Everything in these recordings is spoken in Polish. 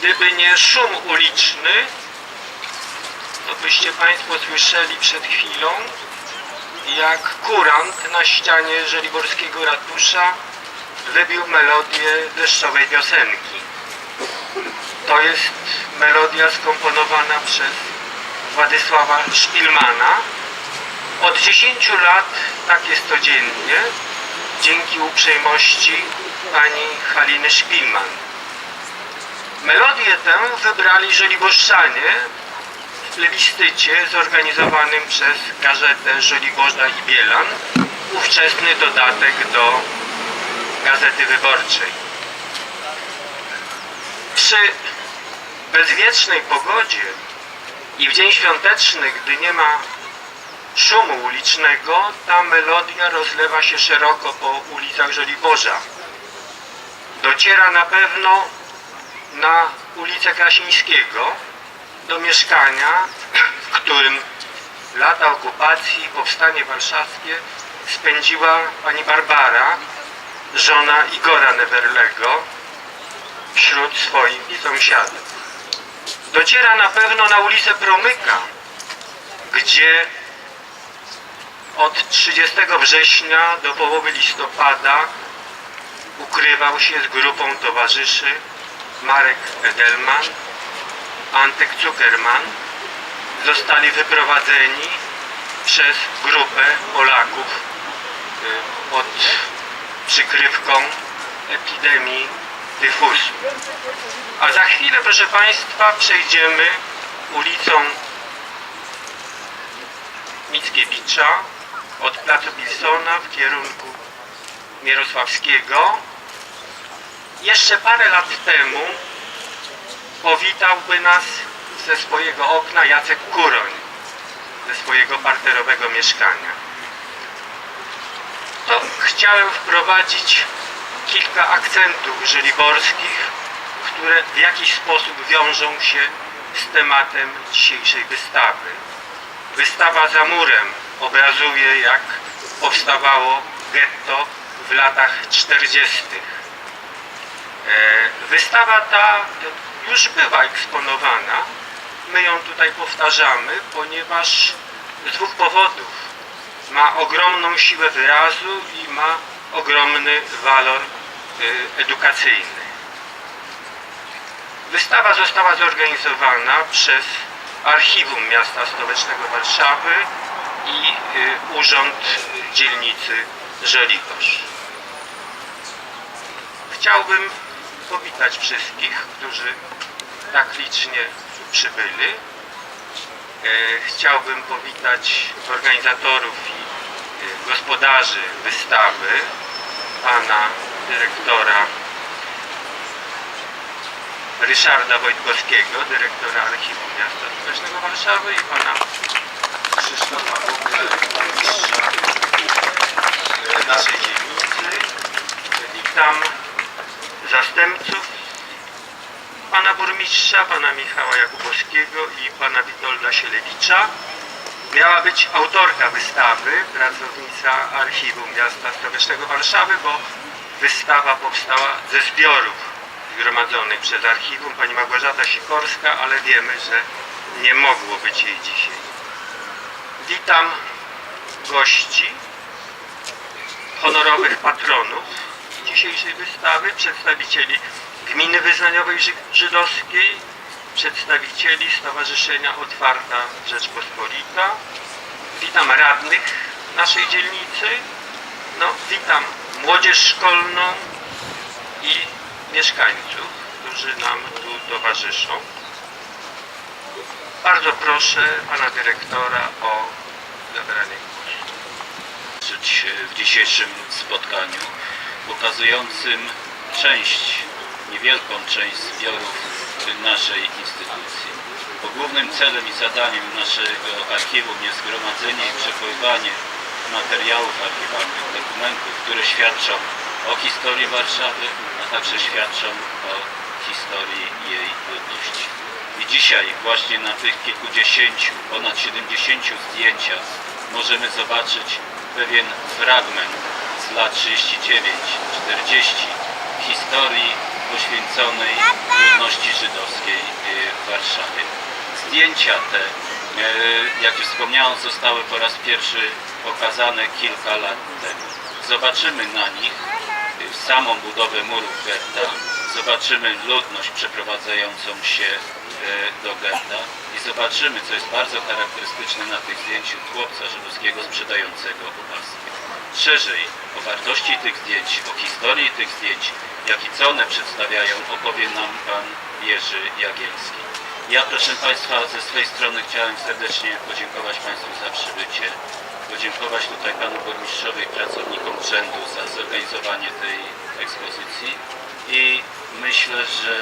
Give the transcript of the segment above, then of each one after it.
Gdyby nie szum uliczny, to byście Państwo słyszeli przed chwilą, jak kurant na ścianie żeliborskiego ratusza wybił melodię deszczowej piosenki. To jest melodia skomponowana przez Władysława Szpilmana. Od 10 lat tak jest codziennie, dzięki uprzejmości pani Haliny Szpilman. Melodię tę wybrali żoliborszczanie w plebiscycie zorganizowanym przez gazetę Żoliborza i Bielan, ówczesny dodatek do Gazety Wyborczej. Przy bezwiecznej pogodzie i w dzień świąteczny, gdy nie ma szumu ulicznego, ta melodia rozlewa się szeroko po ulicach Żoliborza. Dociera na pewno na ulicę Krasińskiego, do mieszkania, w którym lata okupacji i powstanie warszawskie spędziła pani Barbara, żona Igora Neverlego, wśród swoich sąsiadów. Dociera na pewno na ulicę Promyka, gdzie od 30 września do połowy listopada ukrywał się z grupą towarzyszy Marek Edelman, Antek Zuckerman. Zostali wyprowadzeni przez grupę Polaków y, pod przykrywką epidemii tyfusu. A za chwilę, proszę Państwa, przejdziemy ulicą Mickiewicza od placu Wilsona w kierunku Mierosławskiego. Jeszcze parę lat temu powitałby nas ze swojego okna Jacek Kuroń, ze swojego parterowego mieszkania. To chciałem wprowadzić kilka akcentów żoliborskich, które w jakiś sposób wiążą się z tematem dzisiejszej wystawy. Wystawa za murem obrazuje, jak powstawało getto w latach 40. E, Wystawa ta już była eksponowana. My ją tutaj powtarzamy, ponieważ z dwóch powodów. Ma ogromną siłę wyrazu i ma ogromny walor e, edukacyjny. Wystawa została zorganizowana przez Archiwum Miasta Stołecznego Warszawy i y, Urząd Dzielnicy Żoliborz. Chciałbym powitać wszystkich, którzy tak licznie przybyli. E, Chciałbym powitać organizatorów i y, gospodarzy wystawy, pana dyrektora Ryszarda Wojtkowskiego, dyrektora Archiwum Miasta Stołecznego Warszawy i pana Krzysztofa Bugla, mistrza e, naszej dzielnicy. Witam zastępców pana burmistrza, pana Michała Jakubowskiego i pana Witolda Sielewicza. Miała być autorka wystawy, pracownica Archiwum Miasta Stołecznego Warszawy, bo wystawa powstała ze zbiorów zgromadzonych przez archiwum pani Małgorzata Sikorska, ale wiemy, że nie mogło być jej dzisiaj. Witam gości, honorowych patronów dzisiejszej wystawy, przedstawicieli Gminy Wyznaniowej Ży- Żydowskiej, przedstawicieli Stowarzyszenia Otwarta Rzeczpospolita. Witam radnych naszej dzielnicy, no, witam młodzież szkolną i mieszkańców, którzy nam tu towarzyszą. Bardzo proszę pana dyrektora o zabranie głosu. uczestniczyć w dzisiejszym spotkaniu pokazującym część, niewielką część zbiorów naszej instytucji. Bo głównym celem i zadaniem naszego archiwum jest zgromadzenie i przechowywanie materiałów archiwalnych, dokumentów, które świadczą o historii Warszawy, a także świadczą o historii jej ludności. I dzisiaj właśnie na tych kilkudziesięciu, ponad 70 zdjęciach możemy zobaczyć pewien fragment z lat 39-40 historii poświęconej ludności żydowskiej y, w Warszawie. Zdjęcia te, y, jak już wspomniałem, zostały po raz pierwszy pokazane kilka lat temu. Zobaczymy na nich y, samą budowę murów getta, zobaczymy ludność przeprowadzającą się do getta i zobaczymy, co jest bardzo charakterystyczne na tych zdjęciu, chłopca żydowskiego sprzedającego opaskę. Szerzej o wartości tych zdjęć, o historii tych zdjęć, jak i co one przedstawiają, opowie nam Pan Jerzy Jagielski. Ja, proszę Państwa, ze swojej strony chciałem serdecznie podziękować Państwu za przybycie, podziękować tutaj Panu Burmistrzowi i pracownikom urzędu za zorganizowanie tej ekspozycji i myślę, że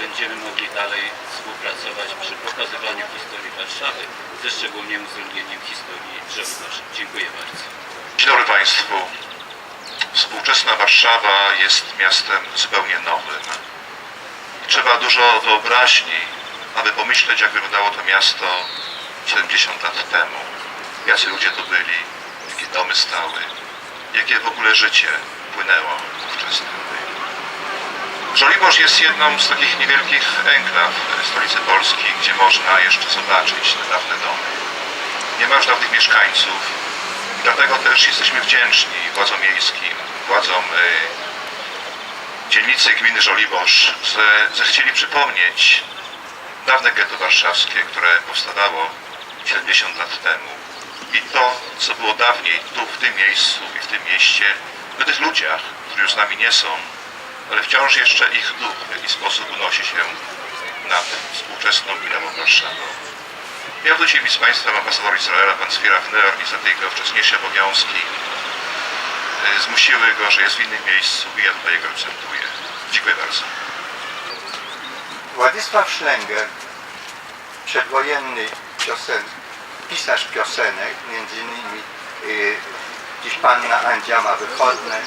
będziemy mogli dalej współpracować przy pokazywaniu historii Warszawy, ze szczególnym uwzględnieniem historii Żołnierza. Dziękuję bardzo. Dzień dobry Państwu. Współczesna Warszawa jest miastem zupełnie nowym. Trzeba dużo wyobraźni, aby pomyśleć, jak wyglądało to miasto 70 lat temu. Jacy ludzie tu byli, jakie domy stały, jakie w ogóle życie płynęło wówczas tutaj. Żoliborz jest jedną z takich niewielkich enklaw stolicy Polski, gdzie można jeszcze zobaczyć te dawne domy. Nie ma już dawnych mieszkańców, Dlatego też jesteśmy wdzięczni władzom miejskim, władzom y, dzielnicy gminy Żoliborz, że zechcieli przypomnieć dawne getto warszawskie, które powstawało 70 lat temu. I to, co było dawniej tu, w tym miejscu i w tym mieście, o tych ludziach, którzy już z nami nie są, ale wciąż jeszcze ich duch w jakiś sposób unosi się nad współczesną gminą Warszawą. Miał tu dzisiaj z Państwem ambasador Izraela, pan Sfirach Neur, niestety jego wcześniejsze obowiązki y, zmusiły go, że jest w innym miejscu i ja tutaj jego reprezentuję. Dziękuję bardzo. Władysław Szlenger, przedwojenny piosen, pisarz piosenek, między innymi y, dziś panna Andzia ma wychodne,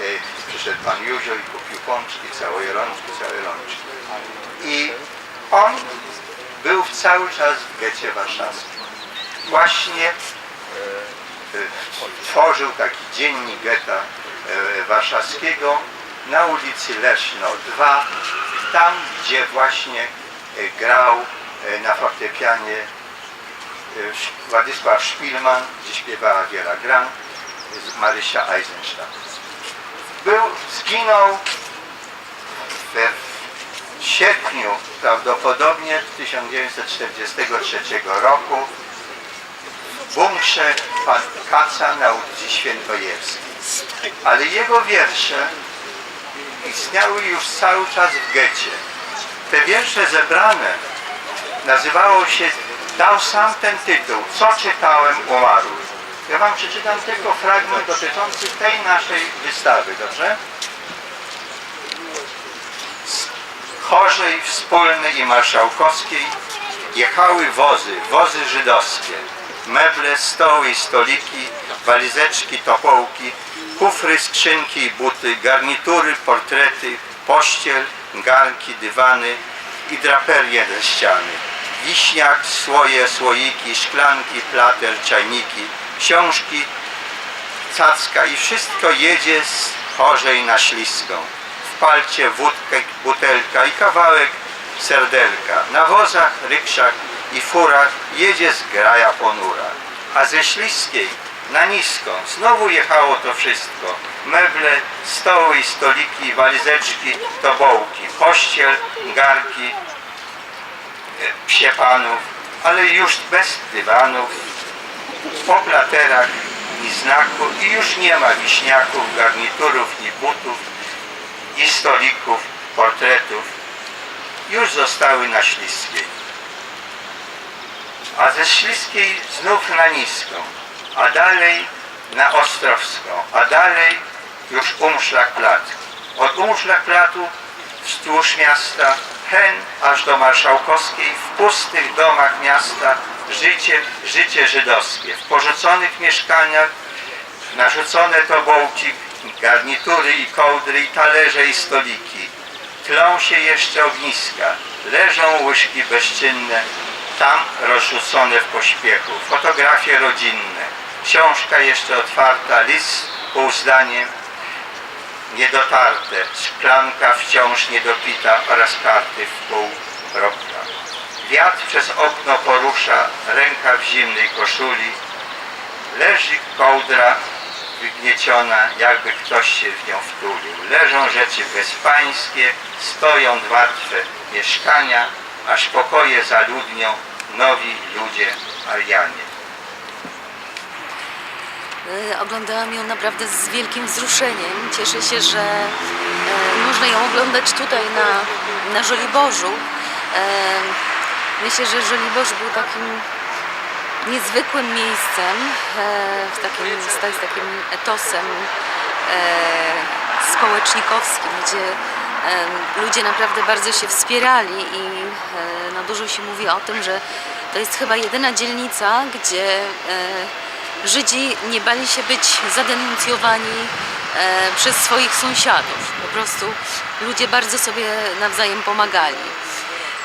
y, przyszedł pan Józio i kupił pączki, całe rączki, całe rączki. I on był cały czas w getcie warszawskim. Właśnie y, tworzył taki dziennik getta y, warszawskiego na ulicy Leszno 2, tam gdzie właśnie grał na fortepianie Władysław Szpilman, gdzie śpiewała Wiera Gran, Marysia Eisenstadt. Był, zginął w sierpniu prawdopodobnie 1943 roku w bunkrze Kaca na ulicy Świętojerskiej. Ale jego wiersze istniały już cały czas w getcie. Te wiersze zebrane nazywało się, dał sam ten tytuł, Co czytałem umarły. Ja wam przeczytam tylko fragment dotyczący tej naszej wystawy, dobrze? Chorzej Wspólnej i Marszałkowskiej jechały wozy, wozy żydowskie, meble, stoły i stoliki, walizeczki, topołki, kufry, skrzynki i buty, garnitury, portrety, pościel, garnki, dywany i draperie ze ściany. Wiśniak, słoje, słoiki, szklanki, plater, czajniki, książki, cacka i wszystko jedzie z chorzej na śliską. Palcie wódkę, butelka i kawałek serdelka. Na wozach, rykszach i furach jedzie zgraja ponura. A ze śliskiej na niską znowu jechało to wszystko. Meble, stoły i stoliki, walizeczki, tobołki, pościel, garki, e, psie panów, ale już bez dywanów, po platerach ni znaku i już nie ma wiśniaków, garniturów ni butów i stolików, portretów. Już zostały na Śliskiej. A ze Śliskiej znów na Niską, a dalej na Ostrowską, a dalej już Umszlak Plat. Od Umszlak Platu wzdłuż miasta hen aż do Marszałkowskiej w pustych domach miasta życie, życie żydowskie. W porzuconych mieszkaniach narzucone tobołki, garnitury i kołdry i talerze i stoliki. Tlą się jeszcze ogniska, leżą łyżki bezczynne, tam rozrzucone w pośpiechu. Fotografie rodzinne, książka jeszcze otwarta, list pół zdaniem, niedotarte, szklanka wciąż niedopita oraz karty w pół kropka. Wiatr przez okno porusza ręka w zimnej koszuli, leży kołdra wygnieciona, jakby ktoś się w nią wtulił. Leżą rzeczy bezpańskie, stoją martwe mieszkania, aż pokoje zaludnią nowi ludzie Arianie. E, Oglądałam ją naprawdę z wielkim wzruszeniem. Cieszę się, że e, można ją oglądać tutaj na, na Żoliborzu. E, myślę, że Żoliborz był takim niezwykłym miejscem, e, w takim, z, tak- z takim etosem e, społecznikowskim, gdzie e, ludzie naprawdę bardzo się wspierali i e, no, dużo się mówi o tym, że to jest chyba jedyna dzielnica, gdzie e, Żydzi nie bali się być zadenuncjowani e, przez swoich sąsiadów. Po prostu ludzie bardzo sobie nawzajem pomagali.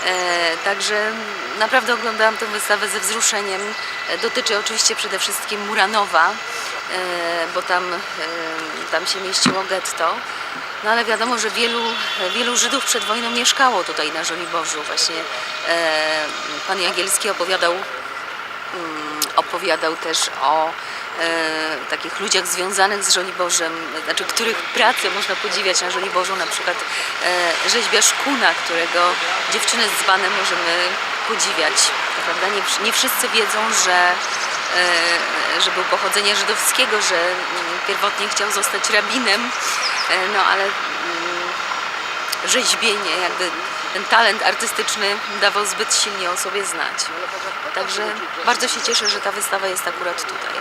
E, Także naprawdę oglądałam tę wystawę ze wzruszeniem. E, Dotyczy oczywiście przede wszystkim Muranowa, e, bo tam, tam się mieściło getto. No ale wiadomo, że wielu, wielu Żydów przed wojną mieszkało tutaj na Żoliborzu. Właśnie pan Jagielski opowiadał mm, opowiadał też o e, takich ludziach związanych z Żoliborzem, znaczy których pracę można podziwiać na Żoliborzu, na przykład e, rzeźbiarz Kuna, którego dziewczynę z dzbanem możemy podziwiać. Prawda? Nie, nie wszyscy wiedzą, że, e, że był pochodzenia żydowskiego, że mm, pierwotnie chciał zostać rabinem, e, no ale mm, rzeźbienie, jakby ten talent artystyczny dawał zbyt silnie o sobie znać. Także bardzo się cieszę, że ta wystawa jest akurat tutaj.